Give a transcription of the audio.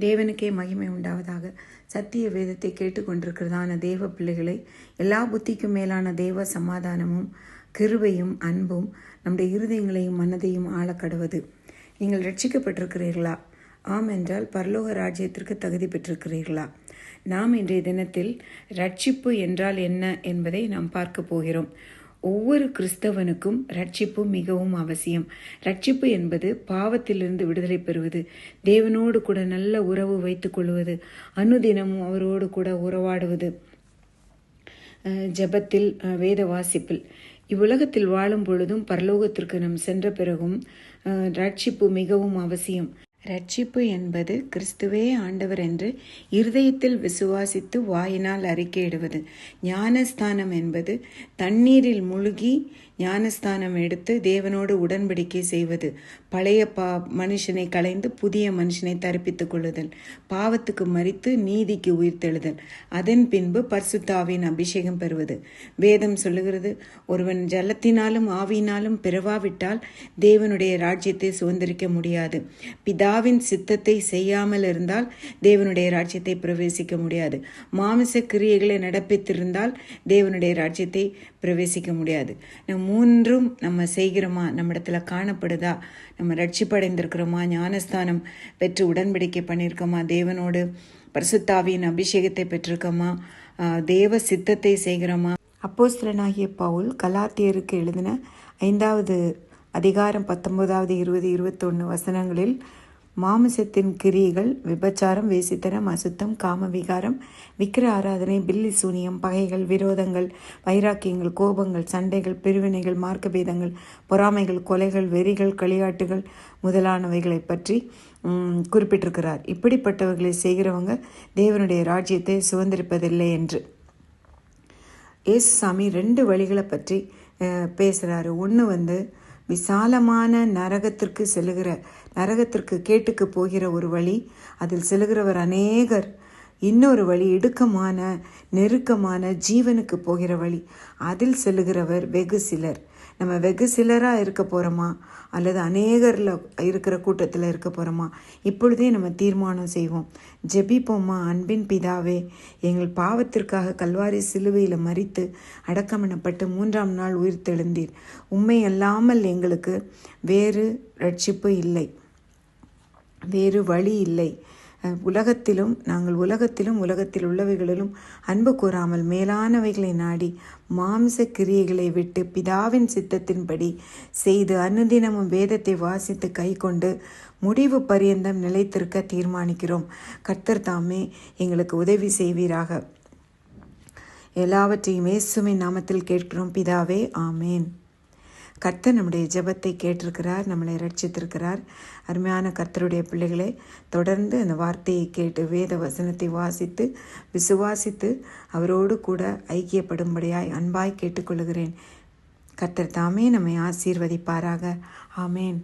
தேவனுக்கே மகிமை உண்டாவதாக சத்திய வேதத்தை கேட்டுக்கொண்டிருக்கிறதான தேவ பிள்ளைகளை எல்லா புத்திக்கும் மேலான தேவ சமாதானமும் கிருபையும் அன்பும் நம்முடைய இருதயங்களையும் மனதையும் ஆளக்கடுவது. நீங்கள் ரட்சிக்கப்பட்டிருக்கிறீர்களா? ஆம் என்றால் பரலோக ராஜ்யத்திற்கு தகுதி பெற்றிருக்கிறீர்களா? நாம் இன்றைய தினத்தில் ரட்சிப்பு என்றால் என்ன என்பதை நாம் பார்க்க போகிறோம். ஒவ்வொரு கிறிஸ்தவனுக்கும் ரட்சிப்பு மிகவும் அவசியம். ரட்சிப்பு என்பது பாவத்திலிருந்து விடுதலை பெறுவது தேவனோடு கூட நல்ல உறவு வைத்துக் கொள்வது அனுதினமும் அவரோடு கூட உறவாடுவது. ஜபத்தில் ஜெபத்தில் அஹ், வேத வாசிப்பில். இவ்வுலகத்தில் வாழும் பொழுதும் பரலோகத்திற்கு நாம் சென்ற பிறகும் ரட்சிப்பு மிகவும் அவசியம். ரட்சிப்பு என்பது கிறிஸ்துவே ஆண்டவர் என்று இருதயத்தில் விசுவாசித்து வாயினால் அறிக்கையிடுவது. ஞானஸ்தானம் என்பது தண்ணீரில் முழுகி ஞானஸ்தானம் எடுத்து தேவனோடு உடன்படிக்கை செய்வது. பழைய பா மனுஷனை களைந்து புதிய மனுஷனை தரிப்பித்துக் கொள்ளுதல். பாவத்துக்கு மறித்து நீதிக்கு உயிர்த்தெழுதல் அதன் பின்பு பர்சுத்தாவின் அபிஷேகம் பெறுவது. வேதம் சொல்லுகிறது ஒருவன் ஜலத்தினாலும் ஆவியினாலும் பிறவாவிட்டால் தேவனுடைய ராஜ்யத்தை சுதந்திரிக்க முடியாது. பிதாவின் சித்தத்தை செய்யாமல் இருந்தால் தேவனுடைய ராஜ்யத்தை பிரவேசிக்க முடியாது. மாமிச கிரியைகளை நடப்பித்திருந்தால் தேவனுடைய ராஜ்யத்தை பிரவேசிக்க முடியாது. நம் மூன்றும் நம்ம செய்கிறோமா? நம்மிடத்துல காணப்படுதா? நம்ம ரட்சிப்படைந்திருக்கிறோமா? ஞானஸ்தானம் பெற்று உடன்படிக்கை பண்ணியிருக்கோமா? தேவனோடு பரிசுத்தாவியின் அபிஷேகத்தை பெற்றிருக்கோமா? தேவ சித்தத்தை செய்கிறோமா? அப்போஸ்தலனாகிய பவுல் கலாத்தியருக்கு எழுதின ஐந்தாவது அதிகாரம் பத்தொன்பதாவது இருபது இருபத்தொன்று வசனங்களில் மாமிசத்தின் கிரியைகள் விபச்சாரம் வேசித்தனம் அசுத்தம் காம விகாரம் விக்கிர ஆராதனை பில்லி சூனியம் பகைகள் விரோதங்கள் வைராக்கியங்கள் கோபங்கள் சண்டைகள் பிரிவினைகள் மார்க்கபேதங்கள் பொறாமைகள் கொலைகள் வெறிகள் களியாட்டுகள் முதலானவைகளை பற்றி குறிப்பிட்டிருக்கிறார். இப்படிப்பட்டவர்களை செய்கிறவங்க தேவனுடைய ராஜ்யத்தை சுதந்திரிப்பதில்லை என்று. இயேசுசாமி ரெண்டு வழிகளை பற்றி பேசுகிறாரு ஒன்று வந்து விசாலமான நரகத்திற்கு செல்லுகிற நரகத்திற்கு கேட்டுக்கு போகிற ஒரு வழி அதில் செல்கிறவர் அநேகர். இன்னொரு வழி இடுக்கமான நெருக்கமான ஜீவனுக்கு போகிற வழி. அதில் செல்லுகிறவர் வெகு சிலர். நம்ம வெகு சிலராக இருக்க போகிறோமா அல்லது அநேகரில் இருக்கிற கூட்டத்தில் இருக்க போகிறோமா இப்பொழுதே நம்ம தீர்மானம் செய்வோம். ஜெபிப்போமா அன்பின் பிதாவே? எங்கள் பாவத்திற்காக கல்வாரி சிலுவையில் மறித்து அடக்கமிடப்பட்டு மூன்றாம் நாள் உயிர் தெழுந்தீர். உண்மை அல்லாமல் எங்களுக்கு வேறு ரட்சிப்பு இல்லை. வேறு வழி இல்லை. உலகத்திலும் நாங்கள் உலகத்திலும் உலகத்தில் உள்ளவைகளிலும் அன்பு கூறாமல் மேலானவைகளை நாடி மாம்ச கிரியைகளை விட்டு பிதாவின் சித்தத்தின்படி செய்து அனுதினமும் வேதத்தை வாசித்து கைக்கொண்டு முடிவு பரியந்தம் நிலைத்திருக்க தீர்மானிக்கிறோம். கர்த்தர் தாமே எங்களுக்கு உதவி செய்வீராக. எல்லாவற்றையும் இயேசுவின் நாமத்தில் கேட்கிறோம். பிதாவே ஆமேன். கர்த்தர் நம்முடைய ஜெபத்தை கேட்டிருக்கிறார் நம்மளை ரட்சித்திருக்கிறார் அருமையான கர்த்தருடைய பிள்ளைகளை தொடர்ந்து அந்த வார்த்தையை கேட்டு வேத வசனத்தை வாசித்து விசுவாசித்து அவரோடு கூட ஐக்கியப்படும்படியாய் அன்பாய் கேட்டுக்கொள்கிறேன். கர்த்தர் தாமே நம்மை ஆசீர்வதிப்பாராக. ஆமேன்.